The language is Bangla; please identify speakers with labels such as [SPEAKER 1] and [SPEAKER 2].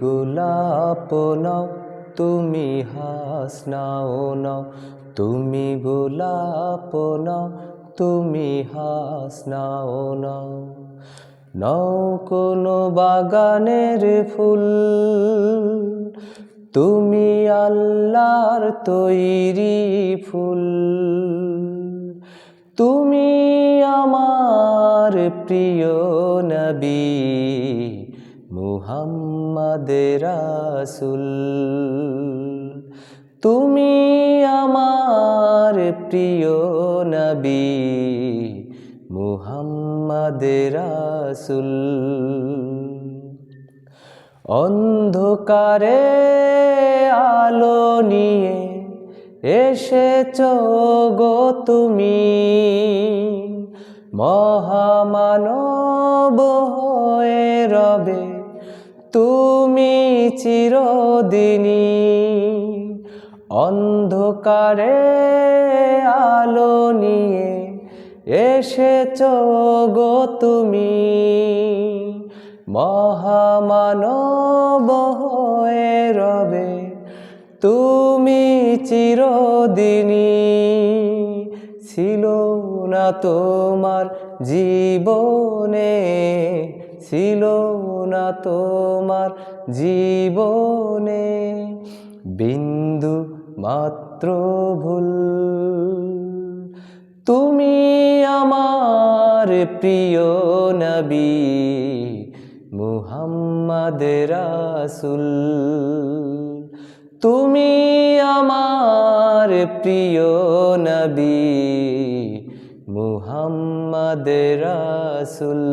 [SPEAKER 1] গোলাপ নাও, তুমি হাসনাও নাও, তুমি গোলাপ নাও, তুমি হাসনাও নাও। নাও কোনো বাগানের ফুল, তুমি আল্লাহর তৈরি ফুল। তুমি আমার প্রিয় নবী মুহাম্মদ রাসুল। তুমি আমার প্রিয় নবী মুহাম্মদ রাসুল। অন্ধকারে আলো নিয়ে এসেছ গো তুমি, মহামানব হয়ে রবে তুমি চিরদিনী অন্ধকারে আলো নিয়ে এসেছ গো তুমি। মহামানব হয়ে রবে, তুমি চিরদিনী ছিল না তোমার জীবনে। ছিল না তোমার জীবনে, বিন্দু মাত্র ভুল। তুমি আমার প্রিয় নবী মুহাম্মদ রাসুল। তুমি আমার প্রিয় নবী মুহাম্মদ রাসুল।